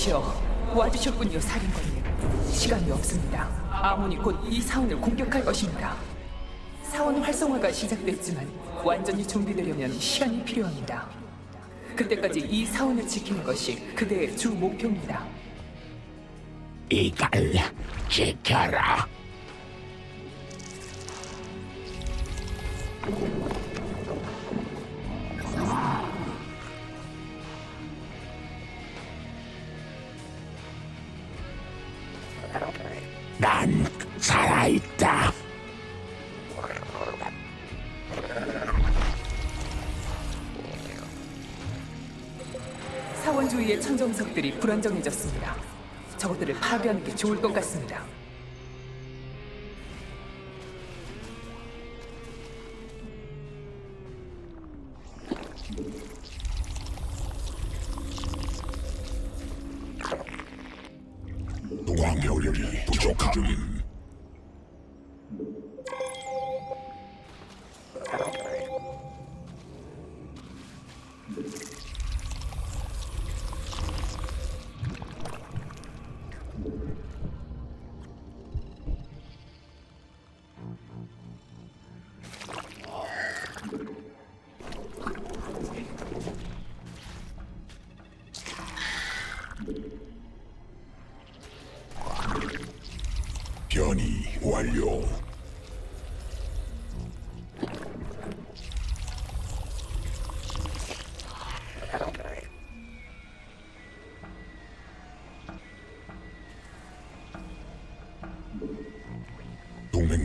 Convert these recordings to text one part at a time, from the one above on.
오시오. 와주셨군요, 사령관님. 시간이 없습니다. 아몬이 곧 이 사원을 공격할 것입니다. 사원 활성화가 시작됐지만 완전히 준비되려면 시간이 필요합니다. 그때까지 이 사원을 지키는 것이 그대의 주 목표입니다. 이걸 지켜라. 주위의 천정석들이 불안정해졌습니다. 저것들을 파괴하는 게 좋을 것 같습니다.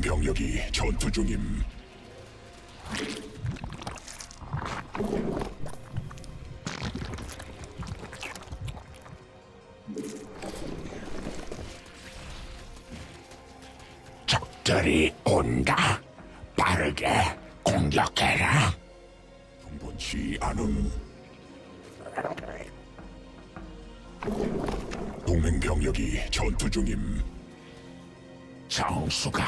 병력이 전투 중임. 적들이 온다. 빠르게 공격해라. 동번치 않음. 동맹 병력이 전투 중임. 정수가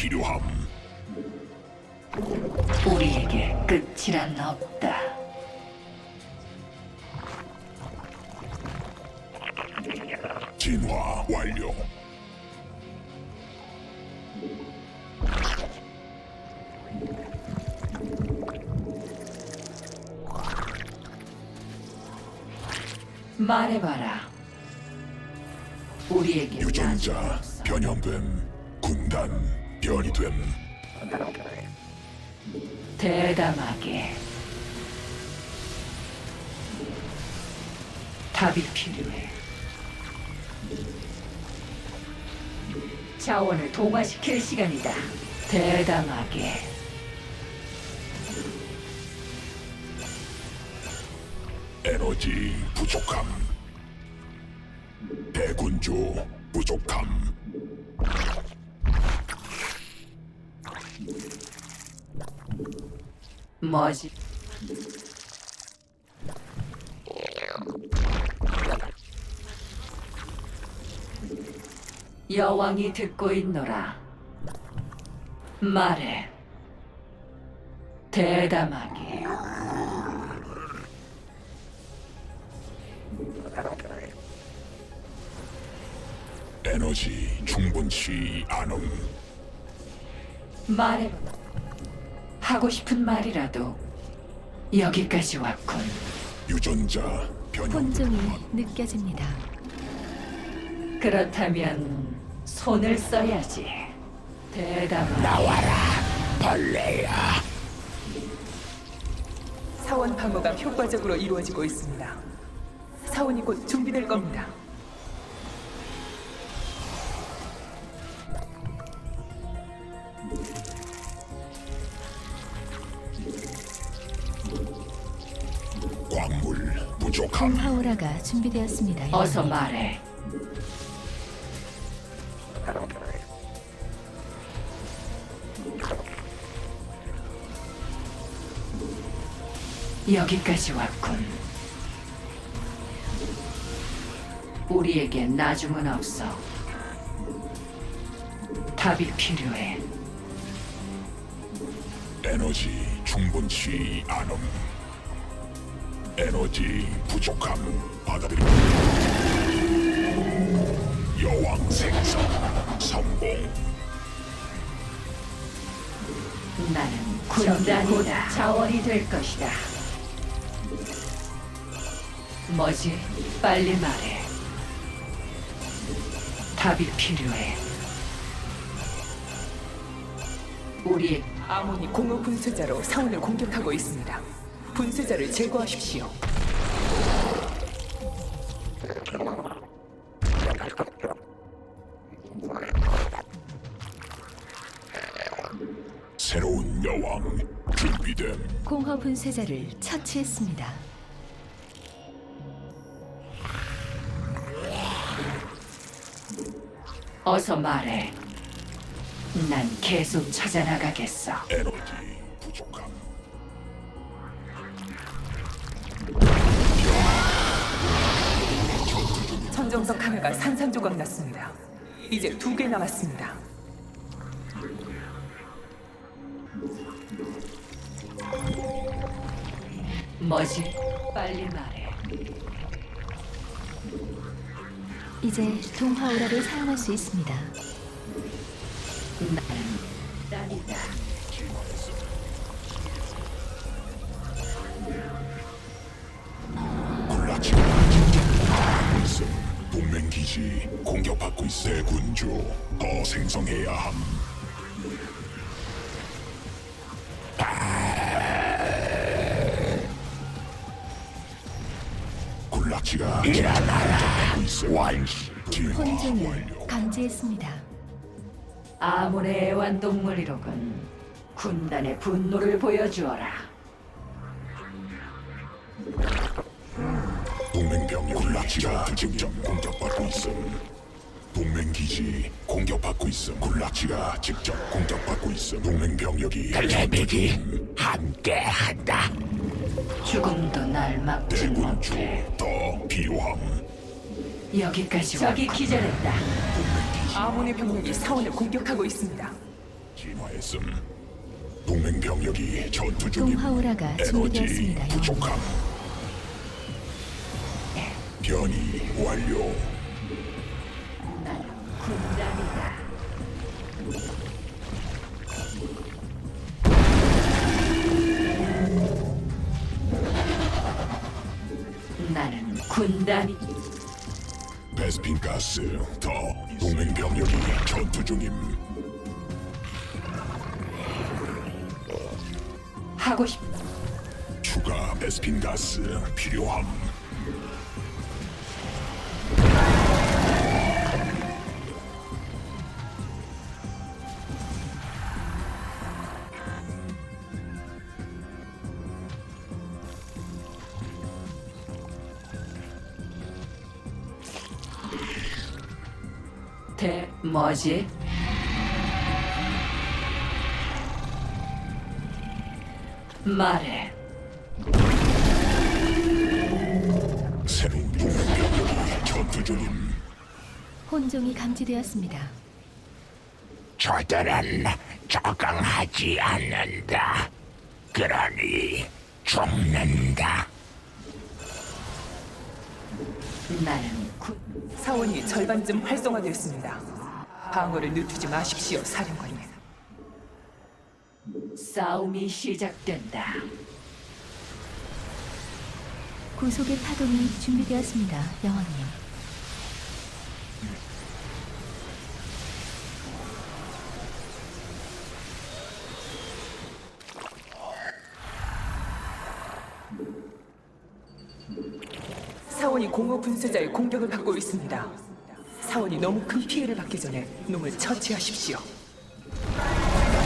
필요함. 우리에게 끝이란 없다. 진화 완료. 말해봐라. 우리에게 유전자 변형됨. 군단 변이됨. 대담하게 답이 필요해. 자원을 동화시킬 시간이다. 대담하게 에너지 부족함. 대군주 부족함. 뭐지? 여왕이 듣고 있노라. 말해. 대담하게. 에너지 충분치 않음. 말해. 하고 싶은 말이라도 여기까지 왔군. 유전자 혼종이 변형. 느껴집니다. 그렇다면 손을 써야지. 대담하게. 나와라 벌레야. 사원 방어가 효과적으로 이루어지고 있습니다. 사원이 곧 준비될 겁니다. 준비되었습니다. 어서 말해. 여기까지 왔군. 우리에게 나중은 없어. 답이 필요해. 에너지 충분치 않음. 에너지 부족함 받아들임. 여왕 생성 성공. 나는 군단이다. 자원이 될 것이다. 뭐지? 빨리 말해. 답이 필요해. 우리 아몬이 공허 분쇄자로 사원을 공격하고 있습니다. 분쇄자를 제거하십시오. 새로운 여왕 준비됨. 공허 분쇄자를 처치했습니다. 어서 말해. 난 계속 찾아나가겠어. 에너 천정석 하나가 산산조각 났습니다. 이제 두 개 남았습니다. 뭐지? 빨리 말해. 이제 동화 오라를 사용할 수 있습니다. 나는 굴라치가 일어나라. 완시 혼종을. 감지했습니다. 아문의 애완동물이로군. 군단의 분노를 보여주어라. 동맹 병력 굴라치가 직접 공격받고 있음. 동맹 기지 공격받고 있음. 굴라치가 직접 공격받고 있음. 동맹 병력이 레벨이 함께한다. 죽음도 날 막지 대군주 못해. 더 필요함. 여기까지 저기 기절했다. 아몬의 병력이 사원을 공격하고 있습니다. 진화했음. 동맹 병력이 전투 중임. 동화오라가 에너지 준비되었습니다. 부족함. 변이 완료. 군단이 베스핀 가스 더 동맹 병력이 전투 중임. 하고 싶다. 추가 베스핀 가스 필요함. 뭐지? 말해. 새로운 동맹 병력이 전투 중임. 혼종이 감지되었습니다. 저들은 적응하지 않는다. 그러니 죽는다. 나는 군 사원이 절반쯤 활성화됐습니다. 방어를 늦추지 마십시오, 사령관님. 싸움이 시작된다. 구속의 파동이 준비되었습니다. 여왕님. 사원이 공허 분쇄자의 공격을 받고 있습니다. 사원이 너무 큰 피해를 받기 전에 놈을 처치하십시오.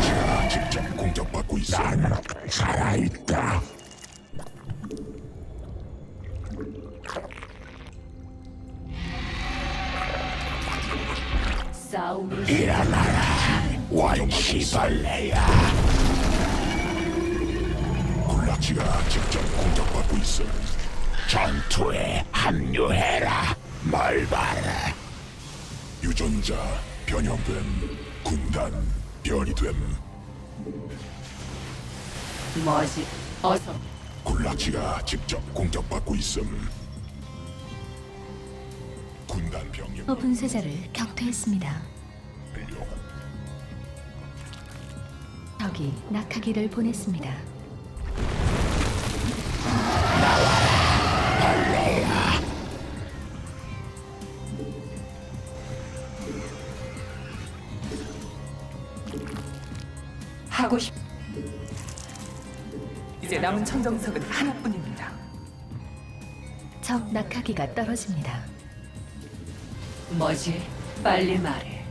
제가 직접 공격받고 있어. 난 살아있다. 일어나라. 원시벌레야. 굴라치가 직접 공격받고 있어. 전투에 합류해라. 말 봐라. 유전자 변형됨. 군단 변이 됨. 뭐지? 어서 굴라치가 직접 공격받고 있음. 군단 병력 어 분쇄자를 격퇴했습니다. 적이 낙하기를 보냈습니다. 하고 싶. 이제 남은 천정석은 하나뿐입니다. 적 낙하기가 떨어집니다. 뭐지? 빨리 말해.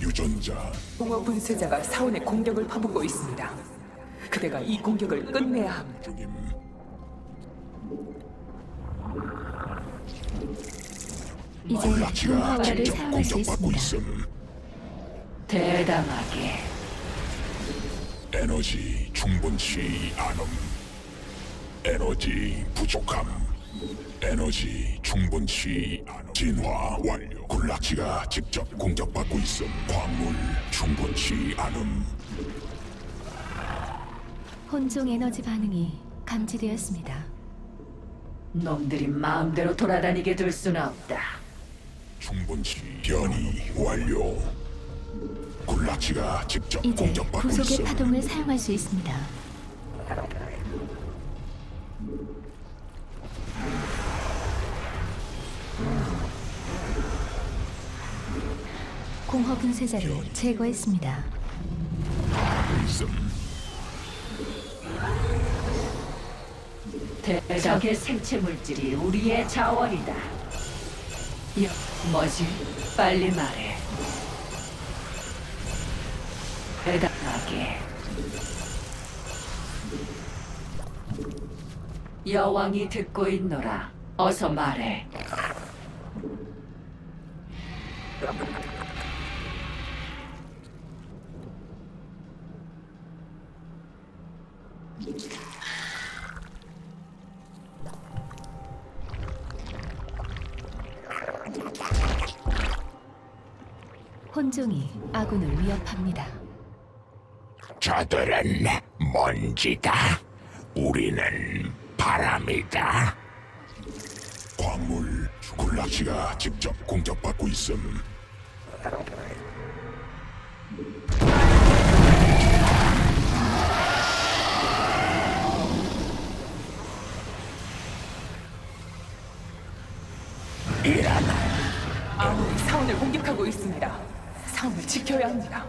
유전자 공허 분쇄자가 사원의 공격을 퍼붓고 있습니다. 그대가 이 공격을 끝내야 합니다. 중임. 이제 직접 사용할 수 공격받고 있습니다. 있음. 대담하게. 에너지 충분치 않음. 에너지 부족함. 에너지 충분치 않음. 진화 완료. 굴라치가 직접 공격받고 있음. 광물 충분치 않음. 혼종 에너지 반응이 감지되었습니다. 놈들이 마음대로 돌아다니게 둘 수는 없다. 충분치 변이 완료. 굴라치가 직접 이제 공격받고 구속의. 파동을 사용할 수 있습니다. 공허 분쇄자를 제거했습니다. 있음. 대적의 생체 물질이 우리의 자원이다. 여, 뭐지? 빨리 말해. 대담하게. 여왕이 듣고 있노라. 어서 말해. 혼종이 아군을 위협합니다. 저들은 먼지다. 우리는 바람이다. 광물 굴라치가 직접 공격받고 있음. 아몬이 사원을 공격하고 있습니다. 사원을 지켜야 합니다.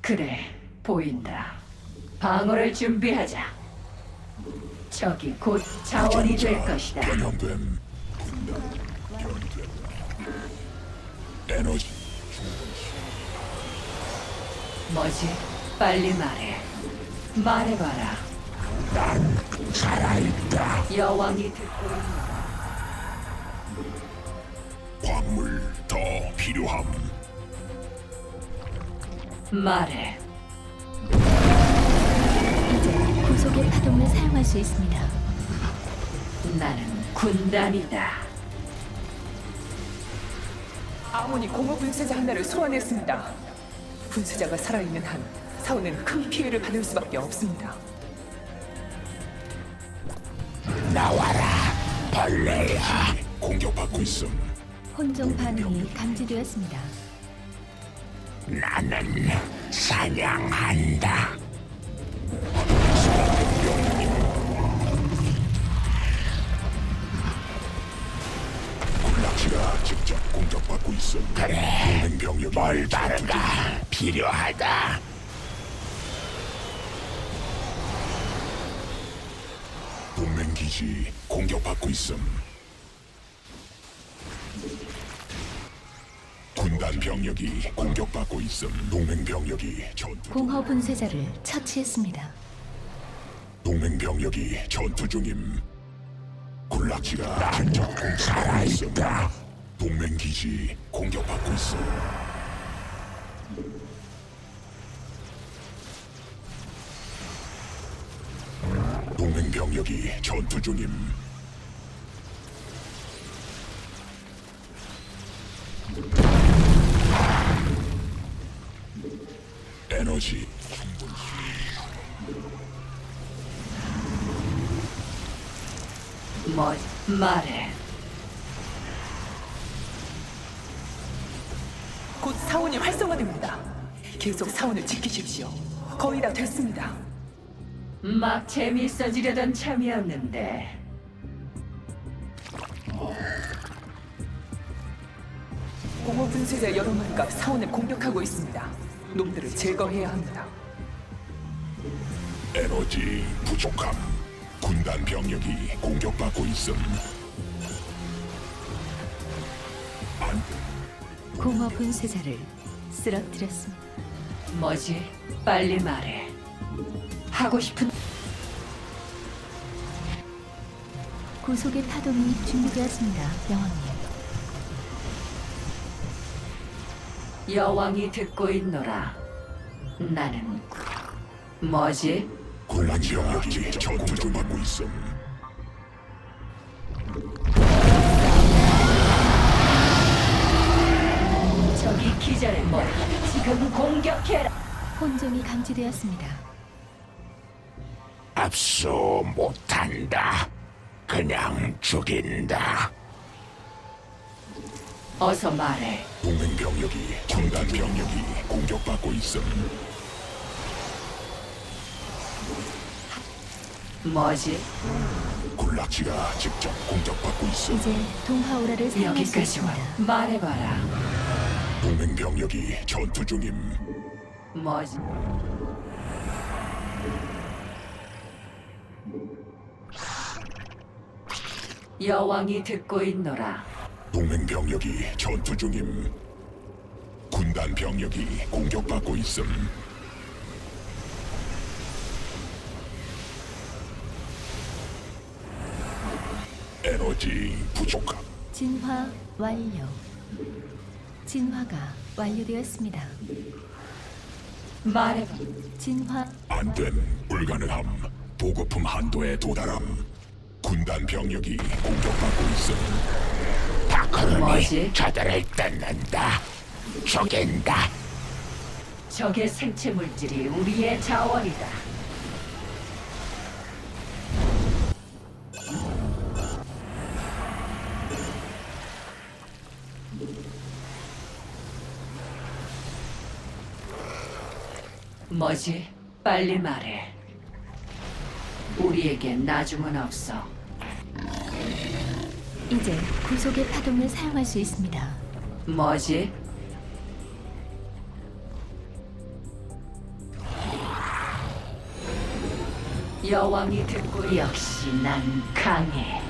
그래, 보인다. 방어를 준비하자. 적이 곧 자원이 될 것이다. 변형됨. 군단 변이됨. 에너지 뭐지? 빨리 말해. 말해봐라. 살아있다. 여왕이 듣고 있노라. 광물 더 필요함. 말해. 이제 구속의 파동을 사용할 수 있습니다. 나는 군단이다. 아몬이 공허 분쇄자 하나를 소환했습니다. 분쇄자가 살아있는 한 사원은 큰 피해를 받을 수밖에 없습니다. 나와라, 벌레야. 공격받고 있음. 혼종 반응이 감지되었습니다. 나는 사냥한다. 굴락시가 직접 공격받고 있음. 그래. 동맹병력이 뭘 다른가 필요하다. 동맹 기지 공격받고 있음. 병력이 공격받고 있음. 동맹 병력이 전투. 공허 분쇄자를 처치했습니다. 동맹 병력이 전투 중임. 굴락지가 직접 공격하고 있음. 동맹 기지 공격받고 있음. 동맹 병력이 전투 중임. 말해. 곧 사원이 활성화됩니다. 계속 사원을 지키십시오. 거의 다 됐습니다. 막 재미있어지려던 참이었는데 공허 분쇄자 여러 마리가 사원을 공격하고 있습니다. 놈들을 제거해야 합니다. 에너지 부족함. 군단 병력이 공격받고 있음. 안 공허 분쇄자를 쓰러뜨렸습니다. 뭐지? 빨리 말해. 하고 싶은 구속의 파동이 준비되었습니다. 여왕님. 여왕이 듣고 있노라. 나는 뭐지? 병력이 전투 중 받고 있음. 저기 기절해 뭐 지금 공격해라. 혼종이 감지되었습니다. 압수 못한다. 그냥 죽인다. 어서 말해. 동맹 병력이 군단 병력이 공격받고 있음. 뭐지? 굴락지가 직접 공격받고 있음. 이제 동화 오라를 사용할 수 여기까지 와. 있습니다. 말해봐라. 동맹 병력이 전투 중임. 뭐지? 여왕이 듣고 있노라. 동맹 병력이 전투 중임. 군단 병력이 공격받고 있음. 에너지 부족함. 진화 완료. 진화가 완료되었습니다. 말해봐. 진화 안된 불가능함. 보급품 한도에 도달함. 군단 병력이 공격받고 있음. 뭐지? 저들을 뜯는다. 죽인다. 적의 생체 물질이 우리의 자원이다. 뭐지? 빨리 말해. 우리에겐 나중은 없어. 이제 구속의 파동을 사용할 수 있습니다. 뭐지? 여왕이 듣고 역시 난 강해.